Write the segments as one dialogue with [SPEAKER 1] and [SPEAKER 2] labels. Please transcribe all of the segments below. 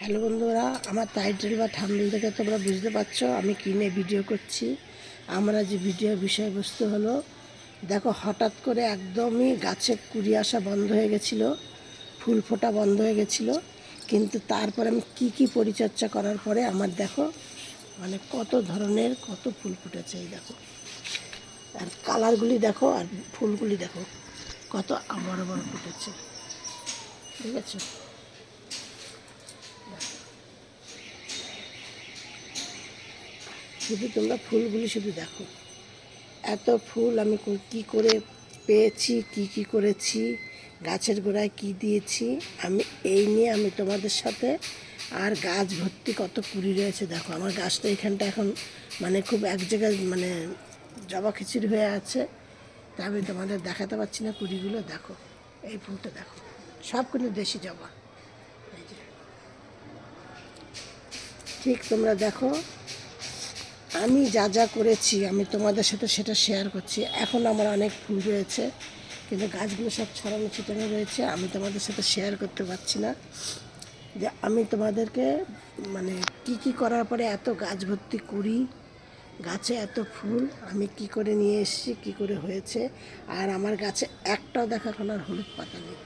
[SPEAKER 1] Hello বন্ধুরা, আমার title বা থাম্বনেল থেকে তোমরা বুঝতে পারছ, আমি কিনে ভিডিও করছি। আমরা যে ভিডিও বিষয়বস্তু হলো, দেখো হঠাৎ করে একদমই গাছে কুড়ি আসা বন্ধ হয়ে গেছিল, ফুল ফোটা বন্ধ হয়ে গেছিল, কিন্তু তারপরে আমি কি কি পরিচর্যা করার পরে আমার দেখো মানে কত ধরনের কত ফুল ফুটেছে এই দেখো। আর কালারগুলি দেখো, আর ফুলগুলি দেখো, কত বড় বড় ফুটেছে। ঠিক আছে? শুধু তোমরা ফুলগুলি শুধু দেখো। এত ফুল আমি কো- করে পেয়েছি, কি কি করেছি, গাছের গোড়ায় কি দিয়েছি, আমি এই নিয়ে আমি তোমাদের সাথে আর গাছ ভর্তি কত কুড়ি রয়েছে দেখো। আমার গাছটা এখানটা এখন মানে খুব এক জায়গায় মানে জবা খিচুড়ি হয়ে আছে। তা আমি তোমাদের দেখাতে পারছি না কুড়িগুলো, দেখো। এই ফুলটা দেখো। সব কিন্তু দেশি জবা। ঠিক তোমরা দেখো আমি যা যা করেছি, আমি তোমাদের সাথে সেটা শেয়ার করছি। এখন আমার অনেক ফুল রয়েছে কিন্তু গাছগুলো সব ছড়ানো ছিটানো রয়েছে, আমি তোমাদের সাথে শেয়ার করতে পারছি না। যে আমি তোমাদেরকে মানে কি কি করার পরে এত গাছ ভর্তি করি, গাছে এত ফুল, আমি কি করে নিয়ে এসেছি, কি করে হয়েছে, আর আমার গাছে একটাও দেখা এখন আর হলুদ পাতা নেই।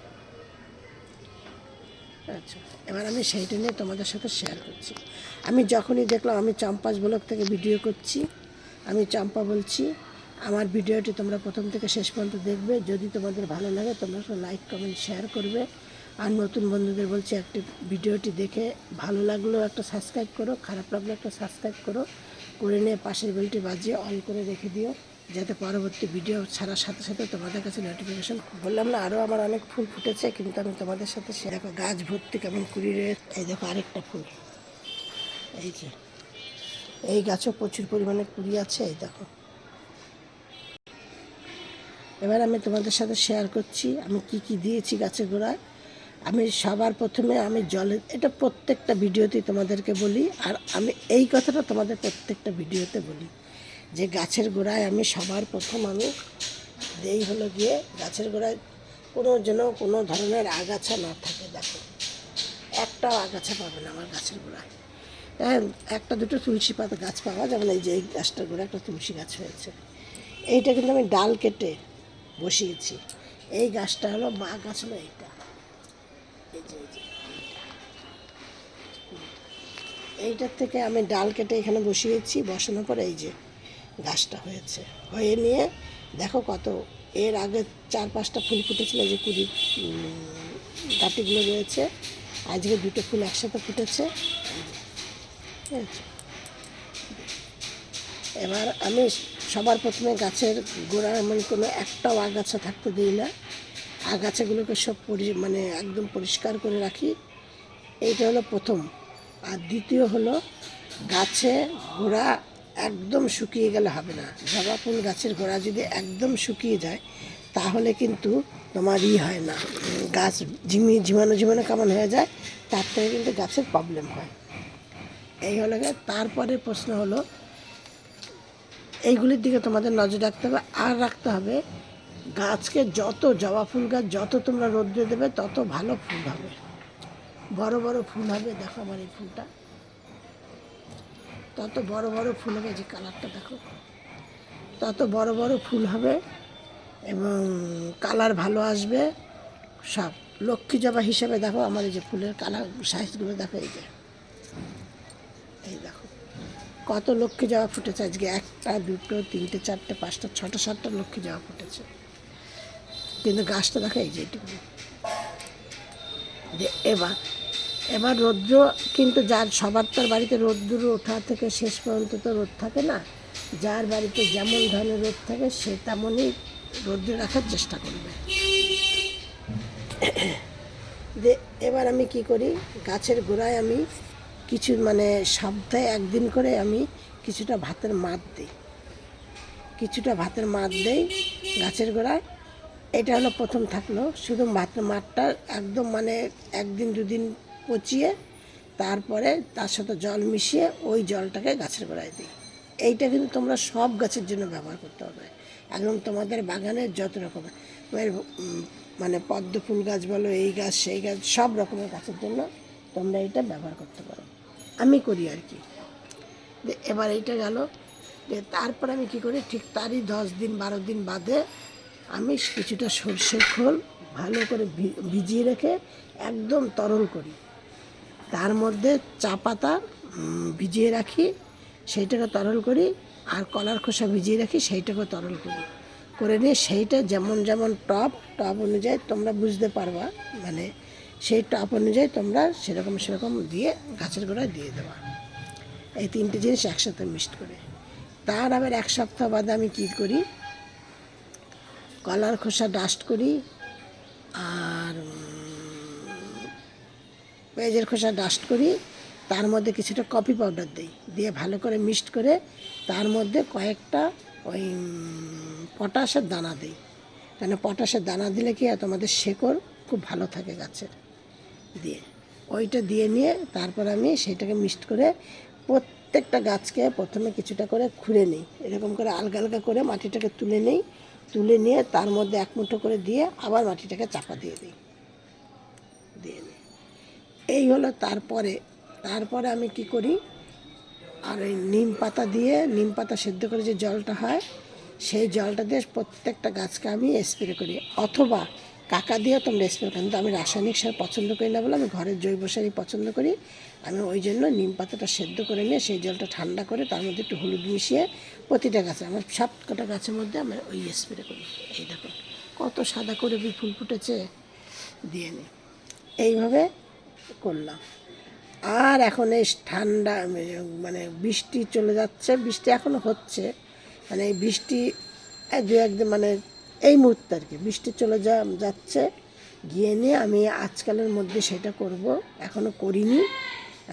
[SPEAKER 1] আচ্ছা। এবার আমি সেইটা নিয়ে তোমাদের সাথে শেয়ার করছি। আমি যখনই দেখলাম আমি চম্পাস ব্লগ থেকে ভিডিও করছি, আমি চম্পা বলছি, আমার ভিডিওটি তোমরা প্রথম থেকে শেষ পর্যন্ত দেখবে। যদি তোমাদের ভালো লাগে, তোমরা লাইক কমেন্ট শেয়ার করবে। আর নতুন বন্ধুদের বলছি, একটি ভিডিওটি দেখে ভালো লাগল, একটা সাবস্ক্রাইব করো, খারাপ লাগল, একটা সাবস্ক্রাইব করো। করে নিয়ে পাশের বেলটি বাজিয়ে অন করে রেখে দিও। যাতে পরবর্তী ভিডিও ছাড়ার সাথে সাথে তোমাদের কাছে নোটিফিকেশন বললাম না আরও আমার অনেক ফুল ফুটেছে, কিন্তু আমি তোমাদের সাথে সে দেখো, গাছ ভর্তি কেমন কুড়ি রয়েছে এই দেখো আরেকটা ফুল। এই যে, এই গাছও প্রচুর পরিমাণে কুড়ি আছে, এই দেখো। এবার আমি তোমাদের সাথে শেয়ার করছি, আমি কি কি দিয়েছি গাছের গোড়ায়। আমি সবার প্রথমে আমি জলে এটা প্রত্যেকটা ভিডিওতেই তোমাদেরকে বলি, আর আমি এই কথাটা তোমাদের প্রত্যেকটা ভিডিওতে বলি। যে গাছের গোড়ায় আমি সবার প্রথম আমি দেই হলো গিয়ে গাছের গোড়ায় কোনো যেন কোনো ধরনের আগাছা না থাকে, দেখো। একটাও আগাছা পাবে না আমার গাছের গোড়ায়। হ্যাঁ একটা দুটো তুলসী পাতা গাছ পাওয়া যেমন এই যে এই গাছটার গোড়ায় একটা তুলসী গাছ হয়েছে। এইটা কিন্তু আমি ডাল কেটে বসিয়েছি। এই গাছটা হলো মা গাছ হলো এইটা। এই যে এই যে এইটার থেকে আমি ডাল কেটে এখানে বসিয়েছি, বসানোর পর এই যে গাছটা হয়েছে। হয়ে নিয়ে দেখো কত এর আগে চার পাঁচটা ফুল ফুটেছিল যে কুড়ি উম, ডাটিগুলো রয়েছে। আজকে দুটো ফুল একসাথে ফুটেছে। এবার আমি সবার প্রথমে গাছের গোড়ার মানে কোনো একটাও আগাছা থাকতে দিই না। আগাছাগুলোকে সব পরি মানে একদম পরিষ্কার করে রাখি। এইটা হলো প্রথম। আর দ্বিতীয় হলো গাছে গোড়া একদম শুকিয়ে গেলে হবে না। জবা ফুল গাছের গোড়া যদি একদম শুকিয়ে যায়, তাহলে কিন্তু তোমার ই হয় না। গাছ ঝিমি ঝিমানো ঝিমানো কেমন হয়ে যায়, তার থেকে কিন্তু গাছের প্রবলেম হয়। এই হলো তারপরে প্রশ্ন হলো, এইগুলির দিকে তোমাদের নজর রাখতে হবে। আর রাখতে হবে, গাছকে যত জবা ফুল গাছ যত তোমরা রোদ্রে দেবে, তত ভালো ফুল হবে। বড় বড় ফুল হবে, দেখো আমার এই ফুলটা। তত বড় বড় ফুল হবে যে কালারটা দেখো। তত বড় বড় ফুল হবে এবং কালার ভালো আসবে সব। লক্ষ্মী জবা হিসেবে দেখো আমার এই যে ফুলের কালার সাইজগুলো দেখো, এই যে। এই দেখো, কত লক্ষ্মী জবা ফুটেছে আজকে। একটা, দুটো, তিনটে, চারটে, পাঁচটা, ছটা, সাতটা লক্ষ্মী জবা ফুটেছে। কিন্তু গাছটা দেখো, এই যে এটুকু। যে এবার এবার রৌদ্র কিন্তু যার, সবার তার বাড়িতে রৌদ্র ওঠা থেকে শেষ পর্যন্ত তো রোদ থাকে না। যার বাড়িতে যেমন ধরনের রোদ থাকে, সে তেমনই রৌদ্রে রাখার চেষ্টা করবে। যে এবার আমি কি করি, গাছের গোড়ায় আমি কিছু মানে সপ্তাহে একদিন করে আমি কিছুটা ভাতের মাদ দিই। কিছুটা ভাতের মাদ দেই গাছের গোড়ায়। এটা হলো প্রথম থাকল, শুধু ভাতের মাঠটা একদম মানে একদিন, দুদিন পচিয়ে তারপরে তার সাথে জল মিশিয়ে ওই জলটাকে গাছের গোড়ায় দিই। এইটা কিন্তু তোমরা সব গাছের জন্য ব্যবহার করতে হবে একদম তোমাদের বাগানের যত রকমের মানে পদ্ম ফুল গাছ বলো, এই গাছ, সেই গাছ, সব রকমের গাছের জন্য তোমরা এটা ব্যবহার করতে পারো। আমি করি আর কি। এবার এইটা গেল। যে তারপর আমি কি করি, ঠিক তারই দশ দিন, বারো দিন বাদে আমি কিছুটা সর্ষের খোল ভালো করে ভিজিয়ে রেখে একদম তরল করি। তার মধ্যে চা পাতা ভিজিয়ে রাখি, সেইটাকে তরল করি, আর কলার খোসা ভিজিয়ে রাখি সেইটাকে তরল করি। করে নিয়ে সেইটা যেমন যেমন টপ টপ অনুযায়ী তোমরা বুঝতে পারবা মানে সেই টপ অনুযায়ী তোমরা সেরকম সেরকম দিয়ে গাছের গোড়ায় দিয়ে দেওয়া এই তিনটে জিনিস একসাথে মিক্সড করে। তার আবার এক সপ্তাহ বাদে আমি কী করি? কলার খোসা ডাস্ট করি, আর পেঁয়াজের খোসা ডাস্ট করি, তার মধ্যে কিছুটা কফি পাউডার দিই। দিয়ে ভালো করে মিক্সড করে তার মধ্যে কয়েকটা ওই পটাশের দানা দিই। কেন পটাশের দানা দিলে কি তোমাদের শেকড় খুব ভালো থাকে গাছের। দিয়ে ওইটা দিয়ে নিয়ে তারপর আমি সেটাকে মিক্সড করে প্রত্যেকটা গাছকে প্রথমে কিছুটা করে খুঁড়ে নিই। এরকম করে আলগা আলগা করে মাটিটাকে তুলে নিই। তুলে নিয়ে তার মধ্যে এক মুঠো করে দিয়ে আবার মাটিটাকে চাপা দিয়ে দিই। এই হলো তারপরে। তারপরে আমি কি করি? আর ওই নিম পাতা দিয়ে, নিম পাতা সেদ্ধ করে যে জলটা হয়, সেই জলটা দিয়ে প্রত্যেকটা গাছকে আমি স্প্রে করি। অথবা কাকা দিয়েও তোমরা স্প্রে করো, কিন্তু আমি রাসায়নিক সার পছন্দ করি না বলে আমি ঘরের জৈব সারই পছন্দ করি। আমি ওই জন্য নিম পাতাটা সেদ্ধ করে নিয়ে সেই জলটা ঠান্ডা করে তার মধ্যে একটু হলুদ মিশিয়ে প্রতিটা গাছে, আমার সব কটা গাছের মধ্যে আমি ওই স্প্রে করি। এই দেখো, কত সাদা করে ফুল ফুটেছে। দিয়ে নিই এইভাবে করলাম। আর এখন এই ঠান্ডা মানে বৃষ্টি চলে যাচ্ছে, বৃষ্টি এখনও হচ্ছে মানে এই বৃষ্টি দু একদিন মানে এই মুহূর্তে আর কি, বৃষ্টি চলে যা, যাচ্ছে, গিয়ে নিয়ে আমি আজকালের মধ্যে সেটা করব এখনও করিনি,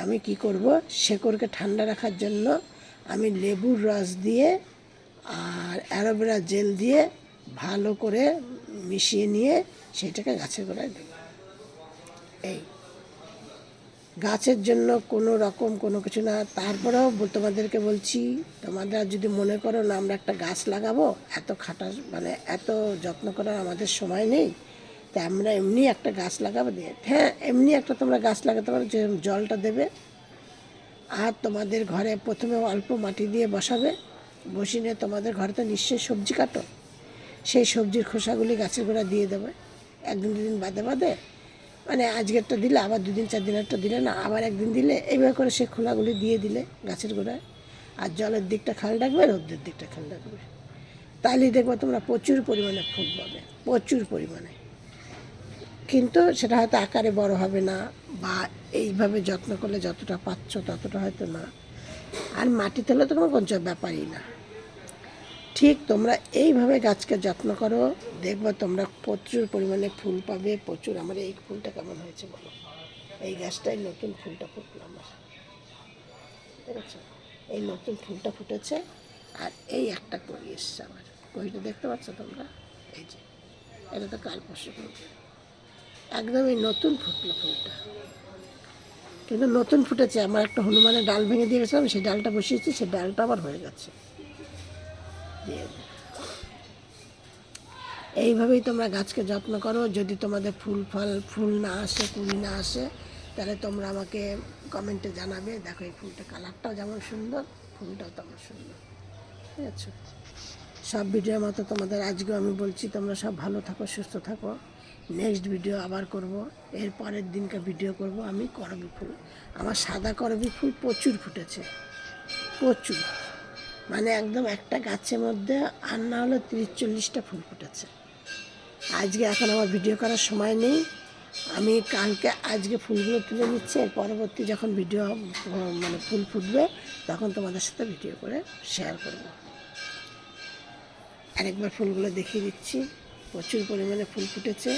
[SPEAKER 1] আমি কি করব, শেকড়কে ঠান্ডা রাখার জন্য আমি লেবুর রস দিয়ে আর অ্যালোভেরা জেল দিয়ে ভালো করে মিশিয়ে নিয়ে সেটাকে গাছের গোড়ায় দেবো। এই। গাছের জন্য কোনো রকম কোনো কিছু না। তারপরেও তোমাদেরকে বলছি, তোমরা যদি মনে করো না আমরা একটা গাছ লাগাবো, এত খাটা মানে এত যত্ন করার আমাদের সময় নেই, তা আমরা এমনি একটা গাছ লাগাবো দিয়ে। হ্যাঁ এমনি একটা তোমরা গাছ লাগাতে পারো, যে জলটা দেবে, আর তোমাদের ঘরে প্রথমে অল্প মাটি দিয়ে বসাবে, বসিয়ে তোমাদের ঘরে তো নিশ্চয়ই সবজি কাটো। সেই সবজির খোসাগুলি গাছের গোড়া দিয়ে দেবে। একদিন দুদিন বাদে বাদে মানে আজকেরটা দিলে, আবার দুদিন, চার দিনেরটা দিলে না, আবার একদিন দিলে এইভাবে করে সে খোলাগুলি দিয়ে দিলে গাছের গোড়ায়। আর জলের দিকটা খেয়াল রাখবে রোদ্রের দিকটা খেয়াল রাখবে তাহলেই দেখবে তোমরা প্রচুর পরিমাণে ফুল পাবে, প্রচুর পরিমাণে। কিন্তু সেটা হয়তো আকারে বড় হবে না, বা এইভাবে যত্ন করলে যতটা পাচ্ছ ততটা হয়তো না। আর মাটি হলে তো কোনো কোনো ব্যাপারই না। ঠিক তোমরা এইভাবে গাছকে যত্ন করো, দেখব তোমরা প্রচুর পরিমাণে ফুল পাবে, প্রচুর। আমার এই ফুলটা কেমন হয়েছে বলো? এই গাছটাই নতুন ফুলটা ফুটলো আমার। দেখেছ এই নতুন ফুলটা ফুটেছে, আর এই একটা করি এসছে আমার। কইটা দেখতে পাচ্ছ তোমরা? এই যে, এটা তো কাল পরশু এই নতুন ফুটলো ফুলটা। কিন্তু নতুন ফুটেছে, আমার একটা হনুমানের ডাল ভেঙে দিয়ে গেছিলাম সেই ডালটা বসিয়েছি, সেই ডালটা আবার হয়ে গেছে। দিয়ে। এইভাবেই তোমরা গাছকে যত্ন করো। যদি তোমাদের ফুল ফল, ফুল না আসে, কুড়ি না আসে, তাহলে তোমরা আমাকে কমেন্টে জানাবে। দেখো এই ফুলটা কালারটাও যেমন সুন্দর, ফুলটাও তেমন সুন্দর। ঠিক আছে? সব ভিডিওর মতো তোমাদের আজকেও আমি বলছি, তোমরা সব ভালো থাকো, সুস্থ থাকো। নেক্সট ভিডিও আবার করব। এর পরের দিনকে ভিডিও করব আমি করবি ফুল। আমার সাদা করবি ফুল প্রচুর ফুটেছে। প্রচুর। মানে একদম একটা গাছের মধ্যে আর না হলে তিরিশ চল্লিশটা ফুল ফুটেছে। আজকে এখন আমার ভিডিও করার সময় নেই। আমি কালকে আজকে ফুলগুলো তুলে নিচ্ছি, এর পরবর্তী যখন ভিডিও মানে ফুল ফুটবে, তখন তোমাদের সাথে ভিডিও করে শেয়ার করব। আরেকবার ফুলগুলো দেখিয়ে দিচ্ছি। প্রচুর পরিমাণে ফুল ফুটেছে।